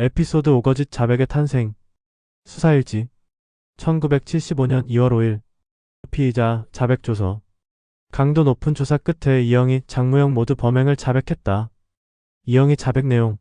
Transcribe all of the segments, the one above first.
에피소드 오거짓 자백의 탄생 수사일지 1975년 2월 5일 피의자 자백 조서 강도 높은 조사 끝에 이영희, 장무영 모두 범행을 자백했다. 이영희 자백 내용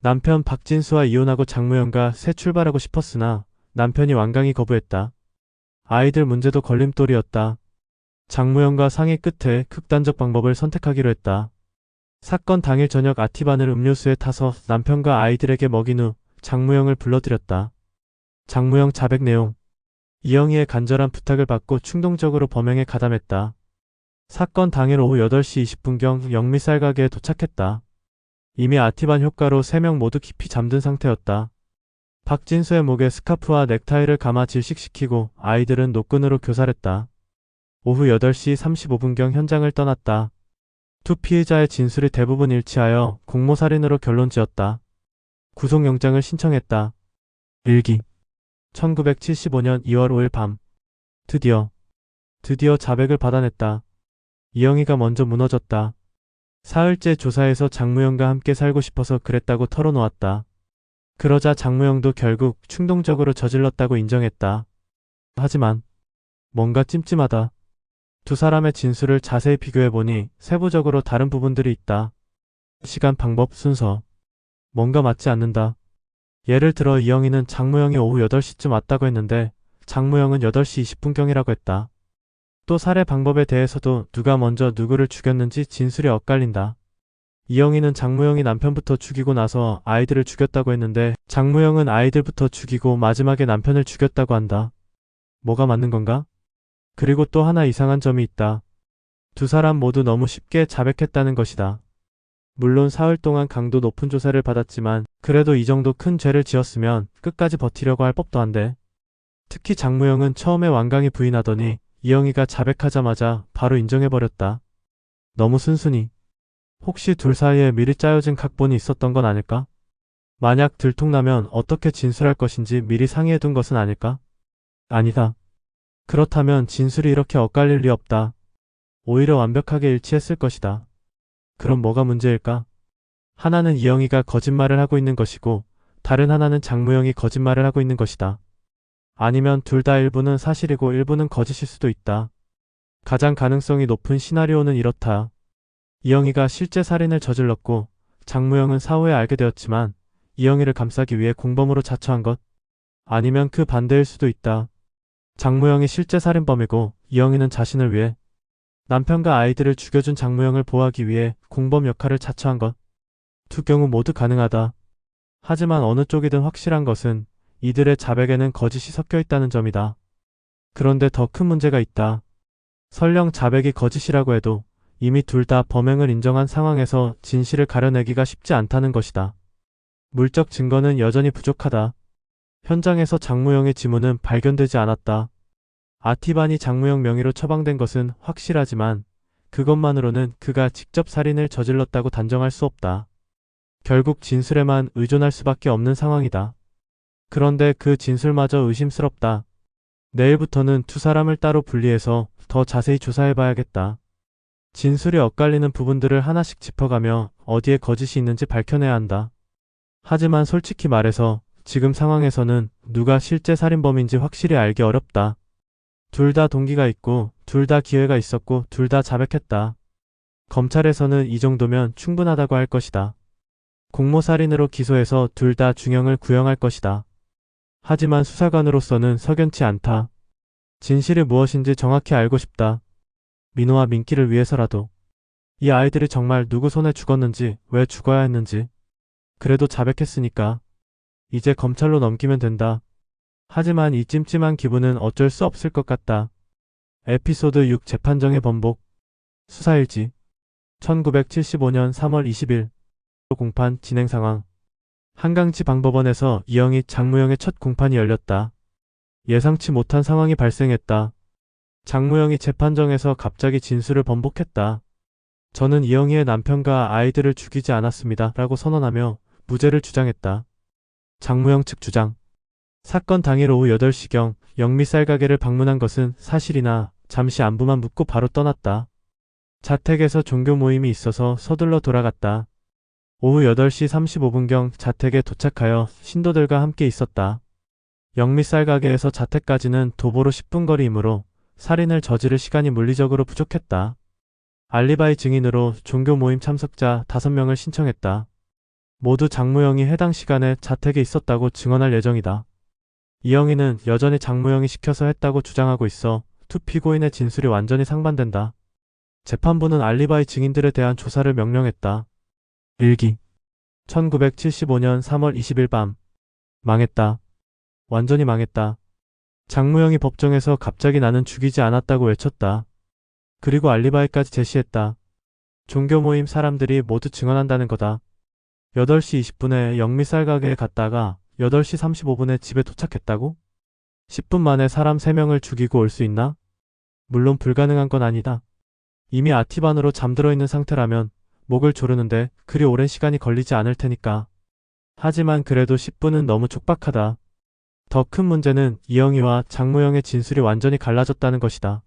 남편 박진수와 이혼하고 장무영과 새 출발하고 싶었으나 남편이 완강히 거부했다. 아이들 문제도 걸림돌이었다. 장무영과 상의 끝에 극단적 방법을 선택하기로 했다. 사건 당일 저녁 아티반을 음료수에 타서 남편과 아이들에게 먹인 후 장무영을 불러들였다. 장무영 자백 내용 이영희의 간절한 부탁을 받고 충동적으로 범행에 가담했다. 사건 당일 오후 8시 20분경 영미쌀 가게에 도착했다. 이미 아티반 효과로 3명 모두 깊이 잠든 상태였다. 박진수의 목에 스카프와 넥타이를 감아 질식시키고 아이들은 노끈으로 교살했다. 오후 8시 35분경 현장을 떠났다. 두 피해자의 진술이 대부분 일치하여 공모살인으로 결론 지었다. 구속영장을 신청했다. 일기 1975년 2월 5일 밤 드디어 드디어 자백을 받아냈다. 이영희가 먼저 무너졌다. 사흘째 조사에서 장무영과 함께 살고 싶어서 그랬다고 털어놓았다. 그러자 장무영도 결국 충동적으로 저질렀다고 인정했다. 하지만 뭔가 찜찜하다. 두 사람의 진술을 자세히 비교해보니 세부적으로 다른 부분들이 있다. 시간, 방법, 순서. 뭔가 맞지 않는다. 예를 들어 이영희는 장무영이 오후 8시쯤 왔다고 했는데 장무영은 8시 20분경이라고 했다. 또 살해 방법에 대해서도 누가 먼저 누구를 죽였는지 진술이 엇갈린다. 이영희는 장무영이 남편부터 죽이고 나서 아이들을 죽였다고 했는데 장무영은 아이들부터 죽이고 마지막에 남편을 죽였다고 한다. 뭐가 맞는 건가? 그리고 또 하나 이상한 점이 있다. 두 사람 모두 너무 쉽게 자백했다는 것이다. 물론 사흘 동안 강도 높은 조사를 받았지만 그래도 이 정도 큰 죄를 지었으면 끝까지 버티려고 할 법도 한데. 특히 장무영은 처음에 완강히 부인하더니 이영희가 자백하자마자 바로 인정해버렸다. 너무 순순히. 혹시 둘 사이에 미리 짜여진 각본이 있었던 건 아닐까? 만약 들통나면 어떻게 진술할 것인지 미리 상의해둔 것은 아닐까? 아니다. 그렇다면 진술이 이렇게 엇갈릴 리 없다. 오히려 완벽하게 일치했을 것이다. 그럼 뭐가 문제일까? 하나는 이영희가 거짓말을 하고 있는 것이고 다른 하나는 장무영이 거짓말을 하고 있는 것이다. 아니면 둘 다 일부는 사실이고 일부는 거짓일 수도 있다. 가장 가능성이 높은 시나리오는 이렇다. 이영희가 실제 살인을 저질렀고 장무영은 사후에 알게 되었지만 이영희를 감싸기 위해 공범으로 자처한 것. 아니면 그 반대일 수도 있다. 장무영이 실제 살인범이고 이영희는 자신을 위해 남편과 아이들을 죽여준 장무영을 보호하기 위해 공범 역할을 자처한 것. 두 경우 모두 가능하다. 하지만 어느 쪽이든 확실한 것은 이들의 자백에는 거짓이 섞여 있다는 점이다. 그런데 더 큰 문제가 있다. 설령 자백이 거짓이라고 해도 이미 둘 다 범행을 인정한 상황에서 진실을 가려내기가 쉽지 않다는 것이다. 물적 증거는 여전히 부족하다. 현장에서 장무영의 지문은 발견되지 않았다. 아티반이 장무영 명의로 처방된 것은 확실하지만 그것만으로는 그가 직접 살인을 저질렀다고 단정할 수 없다. 결국 진술에만 의존할 수밖에 없는 상황이다. 그런데 그 진술마저 의심스럽다. 내일부터는 두 사람을 따로 분리해서 더 자세히 조사해봐야겠다. 진술이 엇갈리는 부분들을 하나씩 짚어가며 어디에 거짓이 있는지 밝혀내야 한다. 하지만 솔직히 말해서 지금 상황에서는 누가 실제 살인범인지 확실히 알기 어렵다. 둘 다 동기가 있고 둘 다 기회가 있었고 둘 다 자백했다. 검찰에서는 이 정도면 충분하다고 할 것이다. 공모살인으로 기소해서 둘 다 중형을 구형할 것이다. 하지만 수사관으로서는 석연치 않다. 진실이 무엇인지 정확히 알고 싶다. 민호와 민기를 위해서라도. 이 아이들이 정말 누구 손에 죽었는지, 왜 죽어야 했는지. 그래도 자백했으니까. 이제 검찰로 넘기면 된다. 하지만 이 찜찜한 기분은 어쩔 수 없을 것 같다. 에피소드 6 재판정의 번복. 수사일지. 1975년 3월 20일. 공판 진행 상황. 한강지 방법원에서 이영희 장무영의 첫 공판이 열렸다. 예상치 못한 상황이 발생했다. 장무영이 재판정에서 갑자기 진술을 번복했다. 저는 이영희의 남편과 아이들을 죽이지 않았습니다. 라고 선언하며 무죄를 주장했다. 장무영 측 주장. 사건 당일 오후 8시경 영미쌀 가게를 방문한 것은 사실이나 잠시 안부만 묻고 바로 떠났다. 자택에서 종교 모임이 있어서 서둘러 돌아갔다. 오후 8시 35분경 자택에 도착하여 신도들과 함께 있었다. 영미쌀 가게에서 자택까지는 도보로 10분 거리이므로 살인을 저지를 시간이 물리적으로 부족했다. 알리바이 증인으로 종교 모임 참석자 5명을 신청했다. 모두 장무영이 해당 시간에 자택에 있었다고 증언할 예정이다. 이영희는 여전히 장무영이 시켜서 했다고 주장하고 있어 투 피고인의 진술이 완전히 상반된다. 재판부는 알리바이 증인들에 대한 조사를 명령했다. 일기 1975년 3월 20일 밤 망했다. 완전히 망했다. 장무영이 법정에서 갑자기 나는 죽이지 않았다고 외쳤다. 그리고 알리바이까지 제시했다. 종교 모임 사람들이 모두 증언한다는 거다. 8시 20분에 영미쌀 가게에 갔다가 8시 35분에 집에 도착했다고? 10분 만에 사람 3명을 죽이고 올 수 있나? 물론 불가능한 건 아니다. 이미 아티반으로 잠들어 있는 상태라면 목을 조르는데 그리 오랜 시간이 걸리지 않을 테니까. 하지만 그래도 10분은 너무 촉박하다. 더 큰 문제는 이영희와 장무영의 진술이 완전히 갈라졌다는 것이다.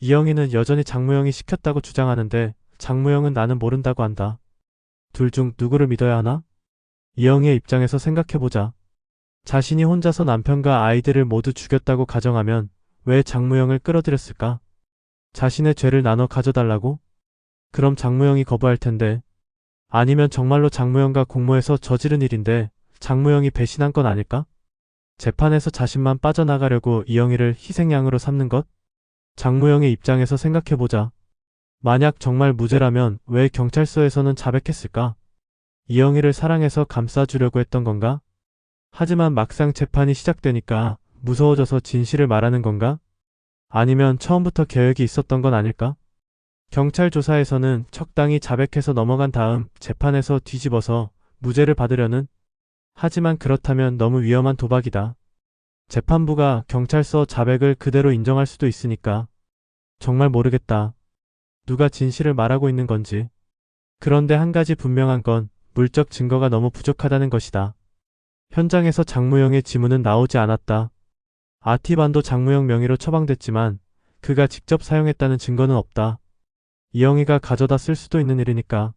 이영희는 여전히 장무영이 시켰다고 주장하는데 장무영은 나는 모른다고 한다. 둘 중 누구를 믿어야 하나? 이영희의 입장에서 생각해보자. 자신이 혼자서 남편과 아이들을 모두 죽였다고 가정하면 왜 장무영을 끌어들였을까? 자신의 죄를 나눠 가져달라고? 그럼 장무영이 거부할 텐데. 아니면 정말로 장무영과 공모해서 저지른 일인데 장무영이 배신한 건 아닐까? 재판에서 자신만 빠져나가려고 이영희를 희생양으로 삼는 것? 장무영의 입장에서 생각해보자. 만약 정말 무죄라면 왜 경찰서에서는 자백했을까? 이영희를 사랑해서 감싸주려고 했던 건가? 하지만 막상 재판이 시작되니까 무서워져서 진실을 말하는 건가? 아니면 처음부터 계획이 있었던 건 아닐까? 경찰 조사에서는 적당히 자백해서 넘어간 다음 재판에서 뒤집어서 무죄를 받으려는 하지만 그렇다면 너무 위험한 도박이다. 재판부가 경찰서 자백을 그대로 인정할 수도 있으니까 정말 모르겠다. 누가 진실을 말하고 있는 건지. 그런데 한 가지 분명한 건 물적 증거가 너무 부족하다는 것이다. 현장에서 장무영의 지문은 나오지 않았다. 아티반도 장무영 명의로 처방됐지만 그가 직접 사용했다는 증거는 없다. 이영희가 가져다 쓸 수도 있는 일이니까.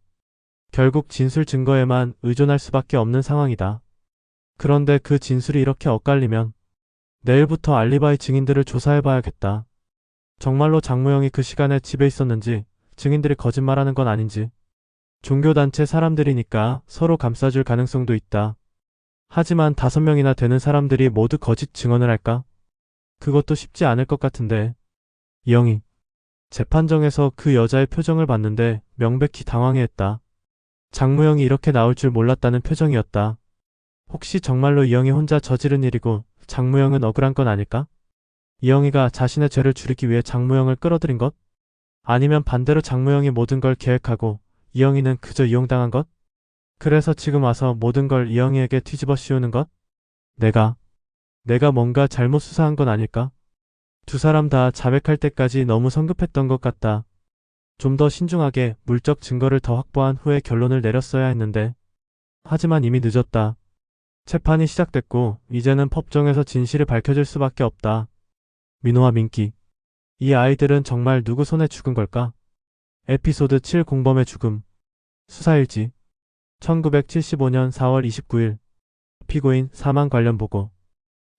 결국 진술 증거에만 의존할 수밖에 없는 상황이다. 그런데 그 진술이 이렇게 엇갈리면 내일부터 알리바이 증인들을 조사해봐야겠다. 정말로 장무영이 그 시간에 집에 있었는지 증인들이 거짓말하는 건 아닌지. 종교단체 사람들이니까 서로 감싸줄 가능성도 있다. 하지만 다섯 명이나 되는 사람들이 모두 거짓 증언을 할까? 그것도 쉽지 않을 것 같은데. 이영희. 재판정에서 그 여자의 표정을 봤는데 명백히 당황해했다. 장무영이 이렇게 나올 줄 몰랐다는 표정이었다. 혹시 정말로 이영희 혼자 저지른 일이고 장무영은 억울한 건 아닐까? 이영희가 자신의 죄를 줄이기 위해 장무영을 끌어들인 것? 아니면 반대로 장무영이 모든 걸 계획하고 이영희는 그저 이용당한 것? 그래서 지금 와서 모든 걸 이영희에게 뒤집어 씌우는 것? 내가, 내가 뭔가 잘못 수사한 건 아닐까? 두 사람 다 자백할 때까지 너무 성급했던 것 같다. 좀 더 신중하게 물적 증거를 더 확보한 후에 결론을 내렸어야 했는데. 하지만 이미 늦었다. 재판이 시작됐고 이제는 법정에서 진실이 밝혀질 수밖에 없다. 민호와 민기. 이 아이들은 정말 누구 손에 죽은 걸까? 에피소드 7 공범의 죽음. 수사일지. 1975년 4월 29일. 피고인 사망 관련 보고.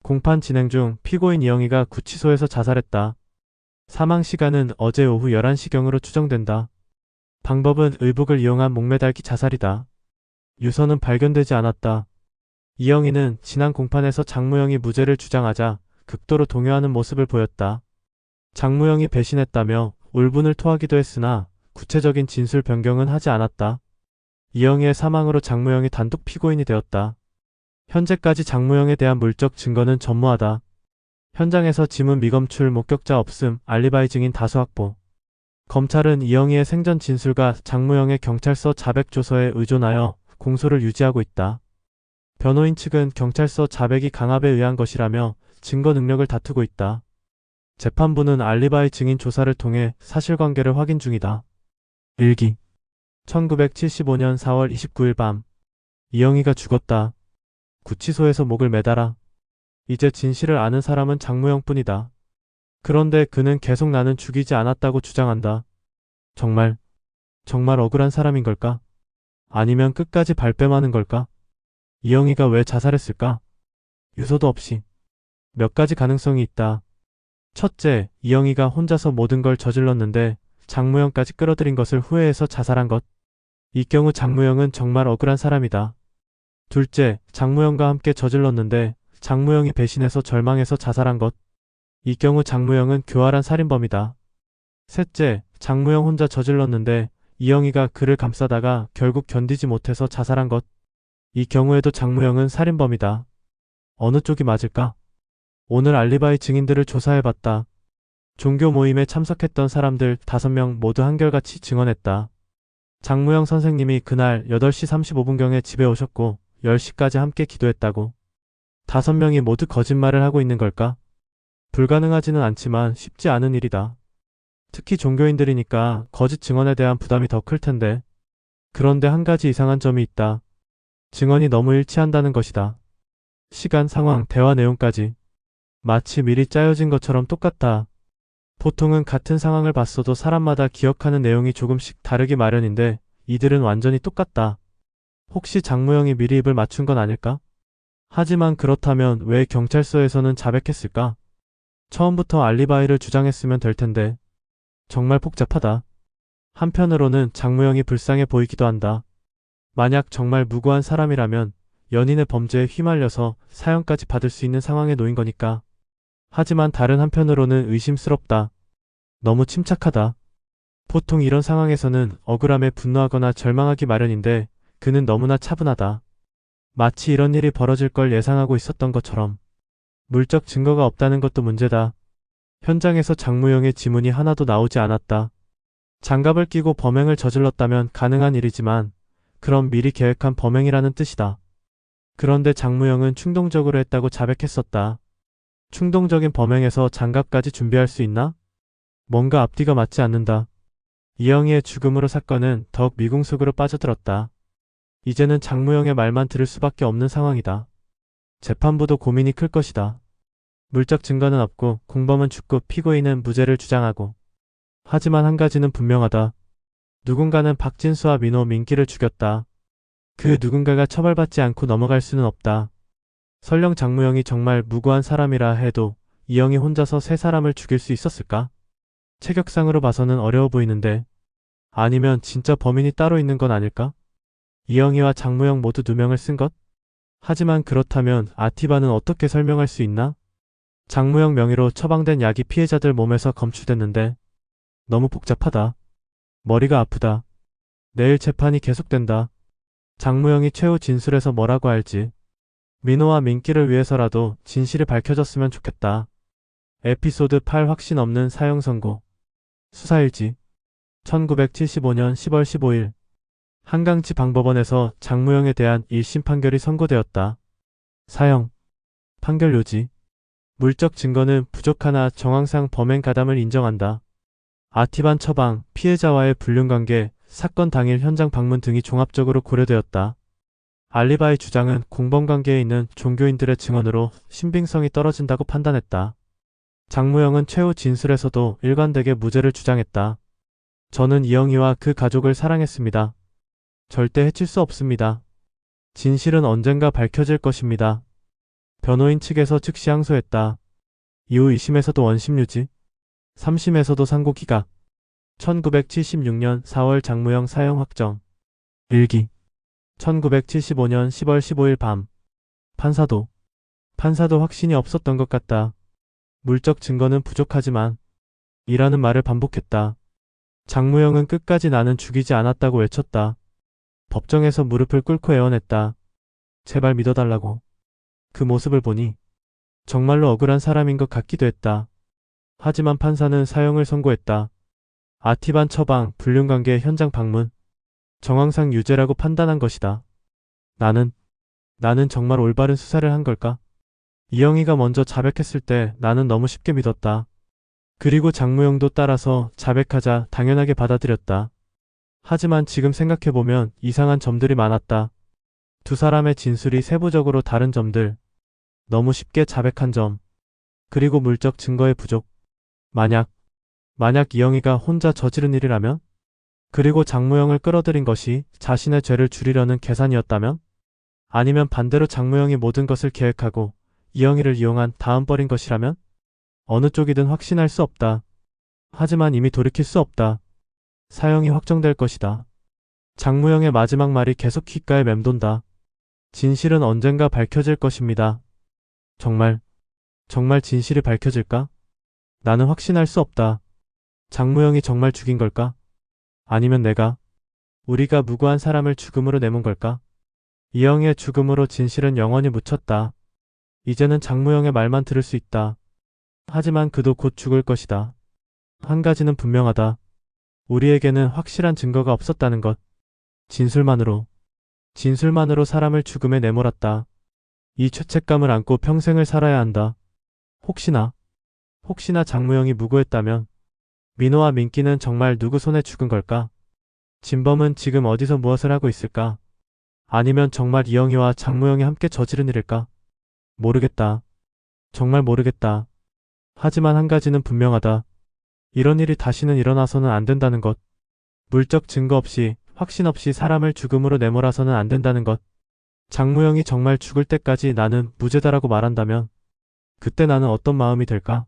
공판 진행 중 피고인 이영희가 구치소에서 자살했다. 사망 시간은 어제 오후 11시경으로 추정된다. 방법은 의복을 이용한 목매달기 자살이다. 유서는 발견되지 않았다. 이영희는 지난 공판에서 장무영이 무죄를 주장하자 극도로 동요하는 모습을 보였다. 장무영이 배신했다며 울분을 토하기도 했으나 구체적인 진술 변경은 하지 않았다. 이영희의 사망으로 장무영이 단독 피고인이 되었다. 현재까지 장무영에 대한 물적 증거는 전무하다. 현장에서 지문 미검출 목격자 없음, 알리바이 증인 다수 확보. 검찰은 이영희의 생전 진술과 장무영의 경찰서 자백 조서에 의존하여 공소를 유지하고 있다. 변호인 측은 경찰서 자백이 강압에 의한 것이라며 증거 능력을 다투고 있다. 재판부는 알리바이 증인 조사를 통해 사실관계를 확인 중이다. 일기 1975년 4월 29일 밤 이영희가 죽었다. 구치소에서 목을 매달아. 이제 진실을 아는 사람은 장무영뿐이다. 그런데 그는 계속 나는 죽이지 않았다고 주장한다. 정말, 정말 억울한 사람인 걸까? 아니면 끝까지 발뺌하는 걸까? 이영희가 왜 자살했을까? 유서도 없이. 몇 가지 가능성이 있다. 첫째, 이영희가 혼자서 모든 걸 저질렀는데 장무영까지 끌어들인 것을 후회해서 자살한 것. 이 경우 장무영은 정말 억울한 사람이다. 둘째, 장무영과 함께 저질렀는데 장무영이 배신해서 절망해서 자살한 것. 이 경우 장무영은 교활한 살인범이다. 셋째, 장무영 혼자 저질렀는데 이영희가 그를 감싸다가 결국 견디지 못해서 자살한 것. 이 경우에도 장무영은 살인범이다. 어느 쪽이 맞을까? 오늘 알리바이 증인들을 조사해봤다. 종교 모임에 참석했던 사람들 5명 모두 한결같이 증언했다. 장무영 선생님이 그날 8시 35분경에 집에 오셨고 10시까지 함께 기도했다고. 5명이 모두 거짓말을 하고 있는 걸까? 불가능하지는 않지만 쉽지 않은 일이다. 특히 종교인들이니까 거짓 증언에 대한 부담이 더 클 텐데. 그런데 한 가지 이상한 점이 있다. 증언이 너무 일치한다는 것이다. 시간, 상황, 대화 내용까지. 마치 미리 짜여진 것처럼 똑같다. 보통은 같은 상황을 봤어도 사람마다 기억하는 내용이 조금씩 다르기 마련인데 이들은 완전히 똑같다. 혹시 장무영이 미리 입을 맞춘 건 아닐까? 하지만 그렇다면 왜 경찰서에서는 자백했을까? 처음부터 알리바이를 주장했으면 될 텐데. 정말 복잡하다. 한편으로는 장무영이 불쌍해 보이기도 한다. 만약 정말 무고한 사람이라면 연인의 범죄에 휘말려서 사형까지 받을 수 있는 상황에 놓인 거니까. 하지만 다른 한편으로는 의심스럽다. 너무 침착하다. 보통 이런 상황에서는 억울함에 분노하거나 절망하기 마련인데 그는 너무나 차분하다. 마치 이런 일이 벌어질 걸 예상하고 있었던 것처럼. 물적 증거가 없다는 것도 문제다. 현장에서 장무영의 지문이 하나도 나오지 않았다. 장갑을 끼고 범행을 저질렀다면 가능한 일이지만 그럼 미리 계획한 범행이라는 뜻이다. 그런데 장무영은 충동적으로 했다고 자백했었다. 충동적인 범행에서 장갑까지 준비할 수 있나? 뭔가 앞뒤가 맞지 않는다. 이영희의 죽음으로 사건은 더욱 미궁 속으로 빠져들었다. 이제는 장무영의 말만 들을 수밖에 없는 상황이다. 재판부도 고민이 클 것이다. 물적 증거는 없고 공범은 죽고 피고인은 무죄를 주장하고. 하지만 한 가지는 분명하다. 누군가는 박진수와 민호, 민기를 죽였다. 그 누군가가 처벌받지 않고 넘어갈 수는 없다. 설령 장무영이 정말 무고한 사람이라 해도 이영이 혼자서 세 사람을 죽일 수 있었을까? 체격상으로 봐서는 어려워 보이는데 아니면 진짜 범인이 따로 있는 건 아닐까? 이영희와 장무영 모두 누명을 쓴 것? 하지만 그렇다면 아티바는 어떻게 설명할 수 있나? 장무영 명의로 처방된 약이 피해자들 몸에서 검출됐는데 너무 복잡하다. 머리가 아프다. 내일 재판이 계속된다. 장무영이 최후 진술에서 뭐라고 할지 민호와 민기를 위해서라도 진실이 밝혀졌으면 좋겠다. 에피소드 8 확신 없는 사형 선고 수사일지 1975년 10월 15일 한강지 방법원에서 장무영에 대한 1심 판결이 선고되었다. 사형 판결 요지 물적 증거는 부족하나 정황상 범행 가담을 인정한다. 아티반 처방, 피해자와의 불륜관계, 사건 당일 현장 방문 등이 종합적으로 고려되었다. 알리바이 주장은 공범관계에 있는 종교인들의 증언으로 신빙성이 떨어진다고 판단했다. 장무영은 최후 진술에서도 일관되게 무죄를 주장했다. 저는 이영희와 그 가족을 사랑했습니다. 절대 해칠 수 없습니다. 진실은 언젠가 밝혀질 것입니다. 변호인 측에서 즉시 항소했다. 이후 2심에서도 원심 유지, 3심에서도 상고 기각. 1976년 4월 장무영 사형 확정. 일기 1975년 10월 15일 밤. 판사도. 판사도 확신이 없었던 것 같다. 물적 증거는 부족하지만 이라는 말을 반복했다. 장무영은 끝까지 나는 죽이지 않았다고 외쳤다. 법정에서 무릎을 꿇고 애원했다. 제발 믿어달라고. 그 모습을 보니 정말로 억울한 사람인 것 같기도 했다. 하지만 판사는 사형을 선고했다. 아티반 처방, 불륜관계 현장 방문. 정황상 유죄라고 판단한 것이다. 나는, 나는 정말 올바른 수사를 한 걸까? 이영희가 먼저 자백했을 때 나는 너무 쉽게 믿었다. 그리고 장무영도 따라서 자백하자 당연하게 받아들였다. 하지만 지금 생각해보면 이상한 점들이 많았다. 두 사람의 진술이 세부적으로 다른 점들. 너무 쉽게 자백한 점. 그리고 물적 증거의 부족. 만약, 만약 이영희가 혼자 저지른 일이라면? 그리고 장무영을 끌어들인 것이 자신의 죄를 줄이려는 계산이었다면? 아니면 반대로 장무영이 모든 것을 계획하고 이영희를 이용한 다음 벌인 것이라면? 어느 쪽이든 확신할 수 없다. 하지만 이미 돌이킬 수 없다. 사형이 확정될 것이다. 장무영의 마지막 말이 계속 귓가에 맴돈다. 진실은 언젠가 밝혀질 것입니다. 정말, 정말 진실이 밝혀질까? 나는 확신할 수 없다. 장무영이 정말 죽인 걸까? 아니면 내가, 우리가 무고한 사람을 죽음으로 내몬 걸까? 이영의 죽음으로 진실은 영원히 묻혔다. 이제는 장무영의 말만 들을 수 있다. 하지만 그도 곧 죽을 것이다. 한 가지는 분명하다. 우리에게는 확실한 증거가 없었다는 것. 진술만으로, 진술만으로 사람을 죽음에 내몰았다. 이 죄책감을 안고 평생을 살아야 한다. 혹시나, 혹시나 장무영이 무고했다면, 민호와 민기는 정말 누구 손에 죽은 걸까? 진범은 지금 어디서 무엇을 하고 있을까? 아니면 정말 이영희와 장무영이 함께 저지른 일일까? 모르겠다. 정말 모르겠다. 하지만 한 가지는 분명하다. 이런 일이 다시는 일어나서는 안 된다는 것. 물적 증거 없이, 확신 없이 사람을 죽음으로 내몰아서는 안 된다는 것. 장무영이 정말 죽을 때까지 나는 무죄다라고 말한다면, 그때 나는 어떤 마음이 들까?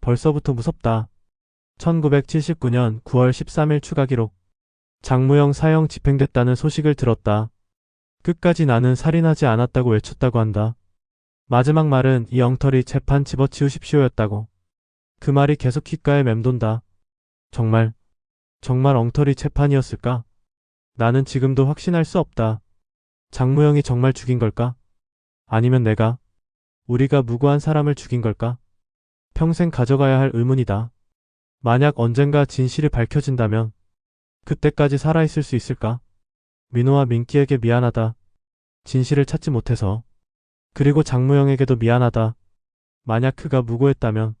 벌써부터 무섭다. 1979년 9월 13일 추가 기록. 장무영 사형 집행됐다는 소식을 들었다. 끝까지 나는 살인하지 않았다고 외쳤다고 한다. 마지막 말은 이 엉터리 재판 집어치우십시오였다고. 그 말이 계속 귓가에 맴돈다. 정말, 정말 엉터리 재판이었을까? 나는 지금도 확신할 수 없다. 장무영이 정말 죽인 걸까? 아니면 내가, 우리가 무고한 사람을 죽인 걸까? 평생 가져가야 할 의문이다. 만약 언젠가 진실이 밝혀진다면, 그때까지 살아있을 수 있을까? 민호와 민기에게 미안하다. 진실을 찾지 못해서. 그리고 장무영에게도 미안하다. 만약 그가 무고했다면